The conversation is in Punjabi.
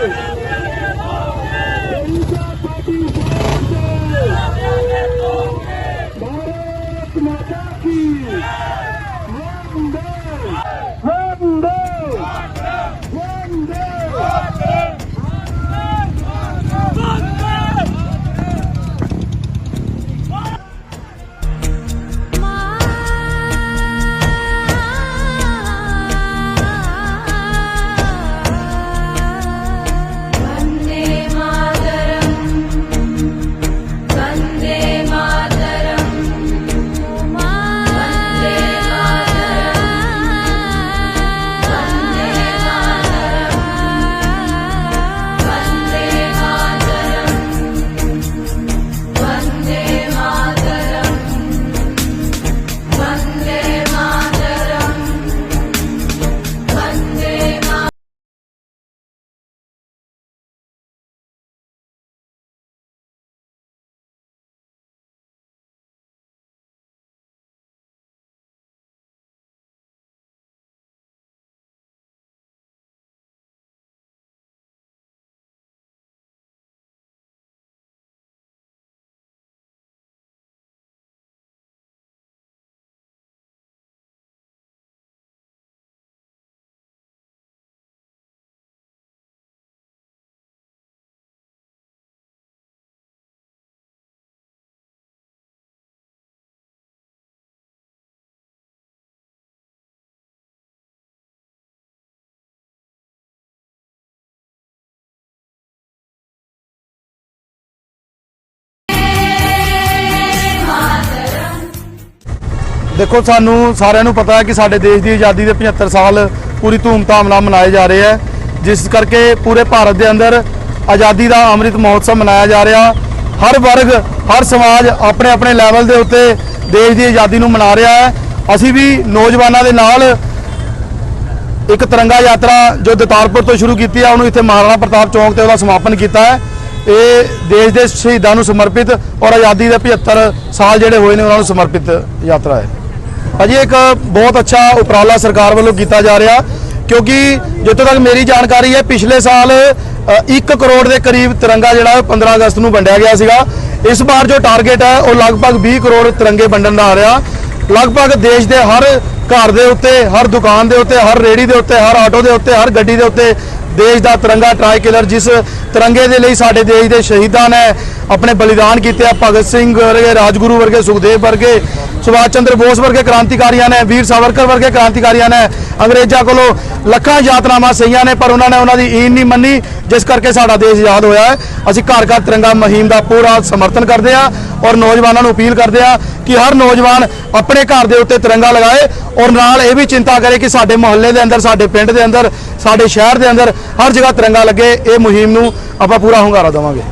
Thank you. ਦੇਖੋ, ਸਾਨੂੰ ਸਾਰਿਆਂ ਨੂੰ ਪਤਾ ਹੈ ਕਿ ਸਾਡੇ ਦੇਸ਼ ਦੀ ਆਜ਼ਾਦੀ ਦੇ 75 ਸਾਲ ਪੂਰੀ ਧੂਮਧਾਮ ਨਾਲ ਮਨਾਏ ਜਾ ਰਹੇ ਹੈ। ਜਿਸ ਕਰਕੇ ਪੂਰੇ ਭਾਰਤ ਦੇ ਅੰਦਰ ਆਜ਼ਾਦੀ ਦਾ ਅੰਮ੍ਰਿਤ ਮਹੋਤਸਵ ਮਨਾਇਆ ਜਾ ਰਿਹਾ। ਹਰ ਵਰਗ, ਹਰ ਸਮਾਜ ਆਪਣੇ ਆਪਣੇ ਲੈਵਲ ਦੇ ਉੱਤੇ ਦੇਸ਼ ਦੀ ਆਜ਼ਾਦੀ ਨੂੰ ਮਨਾ ਰਿਹਾ ਹੈ। ਅਸੀਂ ਵੀ ਨੌਜਵਾਨਾਂ ਦੇ ਨਾਲ ਇੱਕ ਤਿਰੰਗਾ ਯਾਤਰਾ ਜੋ ਦਤਾਰਪੁਰ ਤੋਂ ਸ਼ੁਰੂ ਕੀਤੀ ਹੈ, ਉਹਨੂੰ ਇੱਥੇ ਮਹਾਰਾਣਾ ਪ੍ਰਤਾਪ ਚੌਂਕ ਤੇ ਉਹਦਾ ਸਮਾਪਨ ਕੀਤਾ ਹੈ। ਇਹ ਦੇਸ਼ ਦੇ ਸ਼ਹੀਦਾਂ ਨੂੰ ਸਮਰਪਿਤ ਔਰ ਆਜ਼ਾਦੀ ਦੇ 75 ਸਾਲ ਜਿਹੜੇ ਹੋਏ ਨੇ, ਉਹਨਾਂ ਨੂੰ ਸਮਰਪਿਤ ਯਾਤਰਾ ਹੈ। ਭਾਜੀ ਇੱਕ ਬਹੁਤ ਅੱਛਾ ਉਪਰਾਲਾ ਸਰਕਾਰ ਵੱਲੋਂ ਕੀਤਾ ਜਾ ਰਿਹਾ, ਕਿਉਂਕਿ ਜਿੱਥੋਂ ਤੱਕ ਮੇਰੀ ਜਾਣਕਾਰੀ ਹੈ, ਪਿਛਲੇ ਸਾਲ 1 ਕਰੋੜ ਦੇ ਕਰੀਬ ਤਿਰੰਗਾ ਜਿਹੜਾ ਹੈ 15 ਅਗਸਤ ਨੂੰ ਵੰਡਿਆ ਗਿਆ ਸੀਗਾ। ਇਸ ਵਾਰ ਜੋ ਟਾਰਗੇਟ ਹੈ, ਉਹ ਲਗਭਗ 20 ਕਰੋੜ ਤਿਰੰਗੇ ਵੰਡਣ ਦਾ ਆ ਰਿਹਾ। ਲਗਭਗ ਦੇਸ਼ ਦੇ ਹਰ ਘਰ ਦੇ ਉੱਤੇ, ਹਰ ਦੁਕਾਨ ਦੇ ਉੱਤੇ, ਹਰ ਰੇੜੀ ਦੇ ਉੱਤੇ, ਹਰ ਆਟੋ ਦੇ ਉੱਤੇ, ਹਰ ਗੱਡੀ ਦੇ ਉੱਤੇ ਦੇਸ਼ ਦਾ ਤਿਰੰਗਾ ਟਰਾਈ ਕਿਲਰ ਜਿਸ ਤਿਰੰਗੇ ਦੇ ਲਈ ਸਾਡੇ ਦੇਸ਼ ਦੇ ਸ਼ਹੀਦਾਂ ਨੇ ਆਪਣੇ ਬਲੀਦਾਨ ਕੀਤੇ ਆ, ਭਗਤ ਸਿੰਘ ਵਰਗੇ, ਰਾਜਗੁਰੂ ਵਰਗੇ, ਸੁਖਦੇਵ ਵਰਗੇ, ਸੁਭਾਸ਼ ਚੰਦਰ ਬੋਸ ਵਰਗੇ ਕ੍ਰਾਂਤੀਕਾਰੀਆਂ ਨੇ, ਵੀਰ ਸਾਵਰਕਰ ਵਰਗੇ ਕ੍ਰਾਂਤੀਕਾਰੀਆਂ ਨੇ, ਅੰਗਰੇਜ਼ਾਂ ਕੋਲੋਂ ਲੱਖਾਂ ਯਾਤਨਾਵਾਂ ਸਹੀਆਂ ਨੇ, ਪਰ ਉਹਨਾਂ ਨੇ ਉਹਨਾਂ ਦੀ ਈਨ ਨਹੀਂ ਮੰਨੀ, ਜਿਸ ਕਰਕੇ ਸਾਡਾ ਦੇਸ਼ ਆਜ਼ਾਦ ਹੋਇਆ ਹੈ। ਅਸੀਂ ਘਰ ਘਰ ਤਿਰੰਗਾ ਮੁਹਿੰਮ ਦਾ ਪੂਰਾ ਸਮਰਥਨ ਕਰਦੇ ਆ ਔਰ ਨੌਜਵਾਨਾਂ ਨੂੰ ਅਪੀਲ ਕਰਦੇ ਆ ਕਿ ਹਰ ਨੌਜਵਾਨ ਆਪਣੇ ਘਰ ਦੇ ਉੱਤੇ ਤਿਰੰਗਾ ਲਗਾਏ ਔਰ ਨਾਲ ਇਹ ਵੀ ਚਿੰਤਾ ਕਰੇ ਕਿ ਸਾਡੇ ਮੁਹੱਲੇ ਦੇ ਅੰਦਰ, ਸਾਡੇ ਪਿੰਡ ਦੇ ਅੰਦਰ ਸਾਡੇ ਸ਼ਹਿਰ ਦੇ ਅੰਦਰ ਹਰ ਜਗ੍ਹਾ ਤਿਰੰਗਾ ਲੱਗੇ, ਇਹ ਮੁਹਿੰਮ ਨੂੰ ਆਪਾਂ ਪੂਰਾ ਹੁੰਗਾਰਾ ਦੇਵਾਂਗੇ।